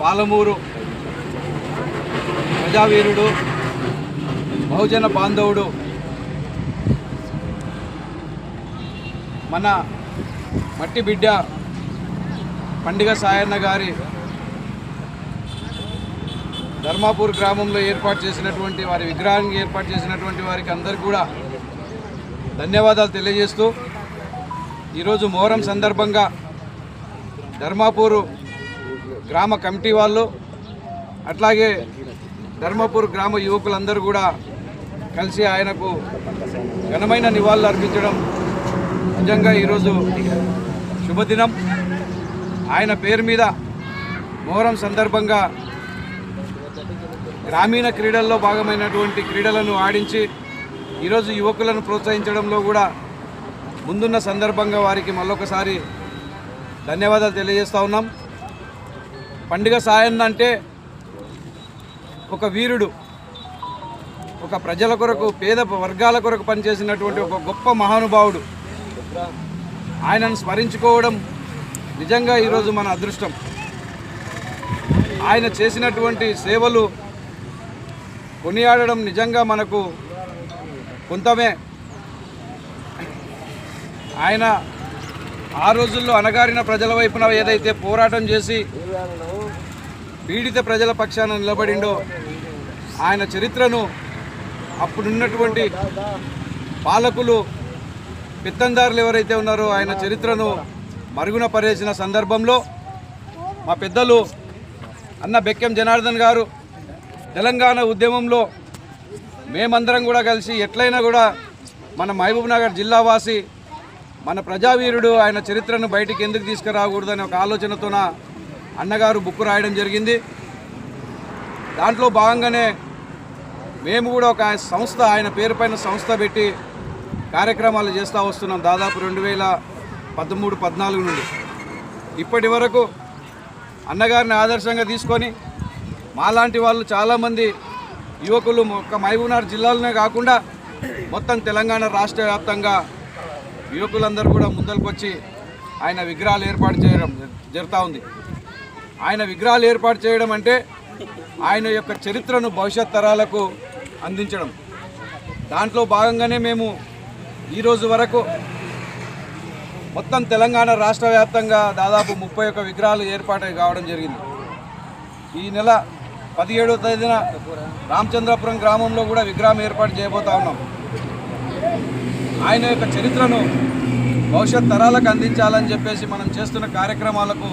పాలమూరు ప్రజావీరుడు బహుజన బాంధవుడు మన మట్టి బిడ్డ పండిగ సాయన్న గారి ధర్మాపూర్ గ్రామంలో ఏర్పాటు చేసినటువంటి వారి విగ్రహానికి ఏర్పాటు చేసినటువంటి వారికి అందరికీ కూడా ధన్యవాదాలు తెలియజేస్తూ ఈరోజు మొహరం సందర్భంగా ధర్మాపూరు గ్రామ కమిటీ వాళ్ళు అట్లాగే ధర్మపూర్ గ్రామ యువకులందరూ కూడా కలిసి ఆయనకు ఘనమైన నివాళులు అర్పించడం నిజంగా ఈరోజు శుభదినం. ఆయన పేరు మీద మొహరం సందర్భంగా గ్రామీణ క్రీడల్లో భాగమైనటువంటి క్రీడలను ఆడించి ఈరోజు యువకులను ప్రోత్సహించడంలో కూడా ముందున్న సందర్భంగా వారికి మళ్ళొకసారి ధన్యవాదాలు తెలియజేస్తా ఉన్నాం. పండుగ సాయందంటే ఒక వీరుడు ఒక ప్రజల కొరకు పేద వర్గాల కొరకు పనిచేసినటువంటి ఒక గొప్ప మహానుభావుడు. ఆయనను స్మరించుకోవడం నిజంగా ఈరోజు మన అదృష్టం. ఆయన చేసినటువంటి సేవలు కొనియాడడం నిజంగా మనకు కొంతమే. ఆయన ఆ రోజుల్లో అణగారిన ప్రజల వైపున ఏదైతే పోరాటం చేసి పీడిత ప్రజల పక్షాన నిలబడిండో ఆయన చరిత్రను అప్పుడున్నటువంటి పాలకులు పెత్తందారులు ఎవరైతే ఉన్నారో ఆయన చరిత్రను మరుగున పరేసిన సందర్భంలో మా పెద్దలు అన్న బెక్కెం జనార్దన్ గారు తెలంగాణ ఉద్యమంలో మేమందరం కూడా కలిసి ఎట్లయినా కూడా మన మహబూబ్నగర్ జిల్లావాసి మన ప్రజావీరుడు ఆయన చరిత్రను బయటికి ఎందుకు తీసుకురాకూడదనే ఒక ఆలోచనతోన అన్నగారు బుక్ రాయడం జరిగింది. దాంట్లో భాగంగానే మేము కూడా ఒక సంస్థ ఆయన పేరుపైన సంస్థ పెట్టి కార్యక్రమాలు చేస్తూ వస్తున్నాం దాదాపు రెండు వేల పదమూడు పద్నాలుగు నుండి. ఇప్పటి వరకు అన్నగారిని ఆదర్శంగా తీసుకొని మాలాంటి వాళ్ళు చాలామంది యువకులు ఒక్క మహబూబ్నగర్ జిల్లాలోనే కాకుండా మొత్తం తెలంగాణ రాష్ట్ర వ్యాప్తంగా యువకులందరూ కూడా ముందరికొచ్చి ఆయన విగ్రహాలు ఏర్పాటు చేయడం జరుగుతూ ఉంది. ఆయన విగ్రహాలు ఏర్పాటు చేయడం అంటే ఆయన యొక్క చరిత్రను భవిష్యత్ తరాలకు అందించడం. దాంట్లో భాగంగానే మేము ఈరోజు వరకు మొత్తం తెలంగాణ రాష్ట్ర వ్యాప్తంగా దాదాపు ముప్పై ఒక్క విగ్రహాలు ఏర్పాటు కావడం జరిగింది. ఈ నెల పదిహేడవ తేదీన రామచంద్రపురం గ్రామంలో కూడా విగ్రహం ఏర్పాటు చేయబోతా ఉన్నాం. ఆయన యొక్క చరిత్రను భవిష్యత్ తరాలకు అందించాలని చెప్పేసి మనం చేస్తున్న కార్యక్రమాలకు